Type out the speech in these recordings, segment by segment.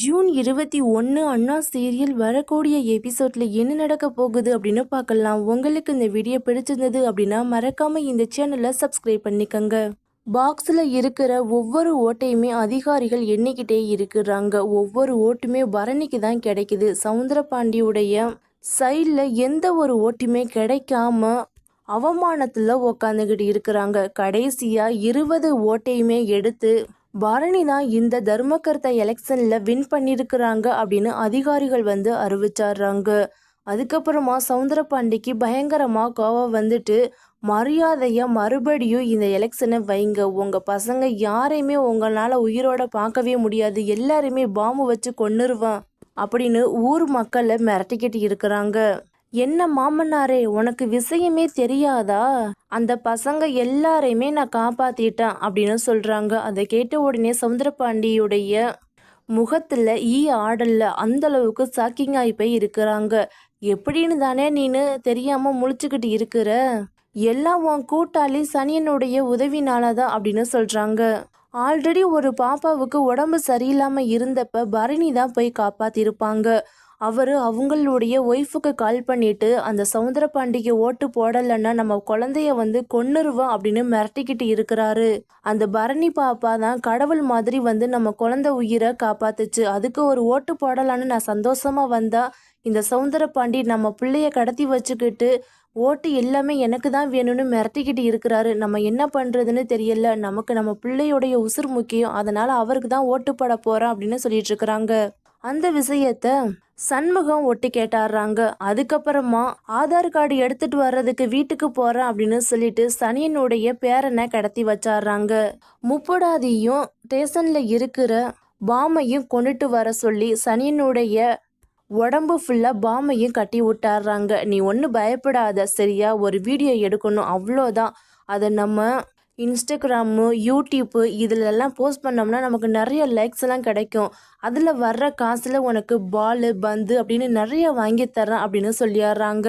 June இருபத்தி ஒன்று அண்ணா serial வரக்கூடிய எபிசோட்ல என்ன நடக்க போகுது அப்படின்னு பார்க்கலாம். உங்களுக்கு இந்த வீடியோ பிடிச்சிருந்தது அப்படின்னா மறக்காம இந்த சேனலை சப்ஸ்கிரைப் பண்ணிக்கோங்க. பாக்ஸில் இருக்கிற ஒவ்வொரு ஓட்டையுமே அதிகாரிகள் எண்ணிக்கிட்டே இருக்கிறாங்க. ஒவ்வொரு ஓட்டுமே பரணிக்கு தான் கிடைக்குது. சவுந்தரபாண்டியுடைய சைடில் எந்த ஒரு ஓட்டுமே கிடைக்காம அவமானத்தில் உக்காந்துக்கிட்டு இருக்கிறாங்க. கடைசியாக இருபது ஓட்டையுமே எடுத்து பரணி தான் இந்த தர்மகர்த்தா எலெக்ஷனில் வின் பண்ணியிருக்கிறாங்க அப்படின்னு அதிகாரிகள் வந்து அறிவிச்சாடுறாங்க அதுக்கப்புறமா சவுந்தரபாண்டிக்கு பயங்கரமாக கோவம் வந்துட்டு மரியாதையாக மறுபடியும் இந்த எலெக்ஷனை வைங்க. உங்கள் பசங்க யாரையுமே உங்களால் உயிரோட பார்க்கவே முடியாது. எல்லாருமே பாம்பு வச்சு கொன்னுருவான். அப்படின்னு ஊர் மக்களை மிரட்டிக்கிட்டு இருக்கிறாங்க. என்ன மாமனாரே உனக்கு விஷயமே தெரியாதா? அந்த பசங்க எல்லாரையுமே நான் காப்பாத்திட்டேன் அப்படின்னு சொல்றாங்க. அதை கேட்ட உடனே சவுந்தரபாண்டியுடைய முகத்துல ஈ ஆடல்ல அந்த அளவுக்கு சாக்கிங் ஆகி போய் இருக்கிறாங்க. எப்படின்னு தானே நீனு தெரியாம முழிச்சுக்கிட்டு இருக்கிற? எல்லாம் உன் கூட்டாளி சனியனுடைய உதவினாலதான் அப்படின்னு சொல்றாங்க. ஆல்ரெடி ஒரு பாப்பாவுக்கு உடம்பு சரியில்லாம இருந்தப்ப பரணி தான் போய் காப்பாத்திருப்பாங்க. அவர் அவங்களுடைய ஒய்ஃபுக்கு கால் பண்ணிட்டு அந்த சவுந்தர பாண்டிக்கு ஓட்டு போடலைன்னா நம்ம குழந்தைய வந்து கொன்னுருவோம் அப்படின்னு மிரட்டிக்கிட்டு இருக்கிறாரு. அந்த பரணி பாப்பா தான் கடவுள் மாதிரி வந்து நம்ம குழந்தை உயிரை காப்பாத்துச்சு. அதுக்கு ஒரு ஓட்டு போடலான்னு நான் சந்தோஷமா வந்தா இந்த சவுந்தர பாண்டி நம்ம பிள்ளைய கடத்தி வச்சுக்கிட்டு ஓட்டு எல்லாமே எனக்கு தான் வேணும்னு மிரட்டிக்கிட்டு இருக்கிறாரு. நம்ம என்ன பண்ணுறதுன்னு தெரியல. நமக்கு நம்ம பிள்ளையோடைய உசுர் முக்கியம். அதனால் அவருக்கு தான் ஓட்டு போட போகிறோம் அப்படின்னு சொல்லிட்டு இருக்கிறாங்க. அந்த விஷயத்த சண்முகம் ஒட்டி கேட்டாடுறாங்க அதுக்கப்புறமா ஆதார் கார்டு எடுத்துட்டு வர்றதுக்கு வீட்டுக்கு போறேன் அப்படின்னு சொல்லிட்டு சனியனுடைய பேரனை கடத்தி வச்சாடுறாங்க முப்படாதியும் ஸ்டேஷன்ல இருக்கிற பாமையும் கொண்டுட்டு வர சொல்லி சனியனுடைய உடம்பு ஃபுல்லாக பாமையும் கட்டி விட்டாடுறாங்க நீ ஒன்றும் பயப்படாத சரியா? ஒரு வீடியோ எடுக்கணும் அவ்வளோதான். அதை நம்ம இன்ஸ்டாகிராமு யூடியூப்பு இதிலெல்லாம் போஸ்ட் பண்ணோம்னா நமக்கு நிறைய லைக்ஸ் எல்லாம் கிடைக்கும். அதில் வர்ற காசில் உனக்கு பால் பந்து அப்படின்னு நிறைய வாங்கி தரேன் அப்படின்னு சொல்லிடுறாங்க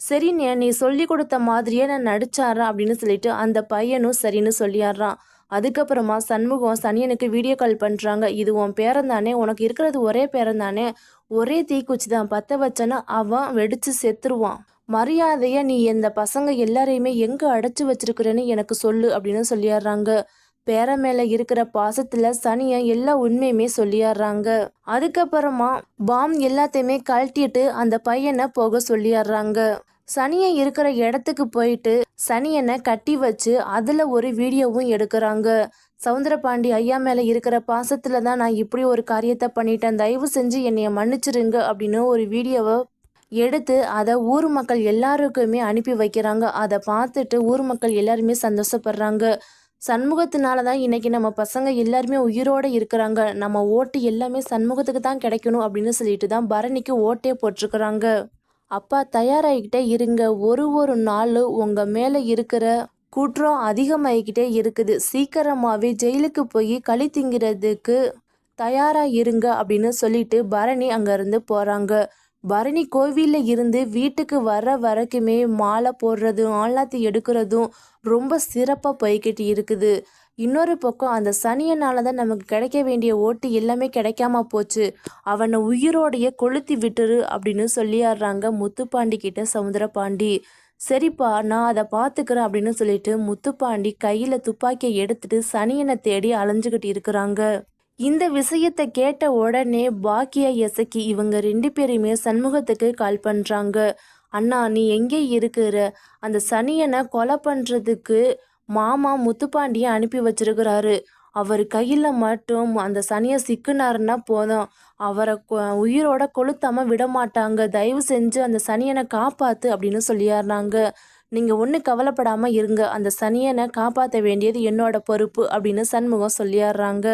சரிண்ணே நீ சொல்லி கொடுத்த மாதிரியே நான் நடிச்சாரன் அப்படின்னு சொல்லிட்டு அந்த பையனும் சரின்னு சொல்லிடுறான் அதுக்கப்புறமா சண்முகம் சனியனுக்கு வீடியோ கால் பண்ணுறாங்க இது உன் பேரன் தானே உனக்கு இருக்கிறது ஒரே பேரன் தானே ஒரே தீக்குச்சி தான். பற்ற வச்சனா அவன் வெடித்து செத்துருவான். மரியாதையா நீ இந்த பசங்க எல்லாரையுமே எங்க அடைச்சு வச்சிருக்கிறேன்னு எனக்கு சொல்லு அப்படின்னு சொல்லிடுறாங்க பேர மேல இருக்கிற பாசத்துல சனிய எல்லா உண்மையுமே சொல்லிடுறாங்க அதுக்கப்புறமா பாம் எல்லாத்தையுமே கழட்டிட்டு அந்த பையனை போக சொல்லிடுறாங்க சனியை இருக்கிற இடத்துக்கு போயிட்டு சனியனை கட்டி வச்சு அதுல ஒரு வீடியோவும் எடுக்கிறாங்க. சவுந்தரபாண்டி ஐயா மேல இருக்கிற பாசத்துல தான் நான் இப்படி ஒரு காரியத்தை பண்ணிட்டேன். தயவு செஞ்சு என்னைய மன்னிச்சிருங்க அப்படின்னு ஒரு வீடியோவை எடுத்து அதை ஊர் மக்கள் எல்லாருக்குமே அனுப்பி வைக்கிறாங்க. அதை பார்த்துட்டு ஊர் மக்கள் எல்லாருமே சந்தோஷப்படுறாங்க. சண்முகத்தினால தான் இன்றைக்கி நம்ம பசங்க எல்லாருமே உயிரோடு இருக்கிறாங்க. நம்ம ஓட்டு எல்லாமே சண்முகத்துக்கு தான் கிடைக்கணும் அப்படின்னு சொல்லிட்டு தான் பரணிக்கு ஓட்டே போட்டிருக்கிறாங்க. அப்பா தயாராகிக்கிட்டே இருங்க. ஒரு ஒரு நாள் உங்கள் மேலே இருக்கிற குற்றம் அதிகமாகிக்கிட்டே இருக்குது. சீக்கிரமாகவே ஜெயிலுக்கு போய் களி திங்கிறதுக்கு தயாராக இருங்க அப்படின்னு சொல்லிட்டு பரணி அங்கேருந்து போகிறாங்க பரணி கோவிலில் இருந்து வீட்டுக்கு வர வரைக்குமே மாலை போடுறதும் ஆலாத்தி எடுக்கிறதும் ரொம்ப சிறப்பாக போய்கிட்டு இருக்குது. இன்னொரு பக்கம் அந்த சனியனால தான் நமக்கு கிடைக்க வேண்டிய ஓட்டு எல்லாமே கிடைக்காம போச்சு. அவனை உயிரோடைய கொளுத்தி விட்டுரு அப்படின்னு சொல்லிடுறாங்க முத்துப்பாண்டி கிட்ட சமுத்திரபாண்டி சரிப்பா நான் அதை பார்த்துக்கிறேன் அப்படின்னு சொல்லிட்டு முத்துப்பாண்டி கையில் துப்பாக்கியை எடுத்துட்டு சனியனை தேடி அலைஞ்சுக்கிட்டு இருக்கிறாங்க. இந்த விஷயத்தை கேட்ட உடனே பாக்கியா எசக்கி இவங்க ரெண்டு பேரையுமே சண்முகத்துக்கு கால் பண்ணுறாங்க அண்ணா நீ எங்கே இருக்கிற? அந்த சனியனை கொலை பண்ணுறதுக்கு மாமா முத்துப்பாண்டியை அனுப்பி வச்சிருக்கிறாரு. அவர் கையில் மட்டும் அந்த சனியை சிக்குனாருன்னா போதும். அவரை உயிரோட கொளுத்தாமல் விட மாட்டாங்க. தயவு செஞ்சு அந்த சனியனை காப்பாற்று அப்படின்னு சொல்லியாருனாங்க நீங்கள் ஒன்றும் கவலைப்படாமல் இருங்க. அந்த சனியனை காப்பாற்ற வேண்டியது என்னோட பொறுப்பு அப்படின்னு சண்முகம் சொல்லிடுறாங்க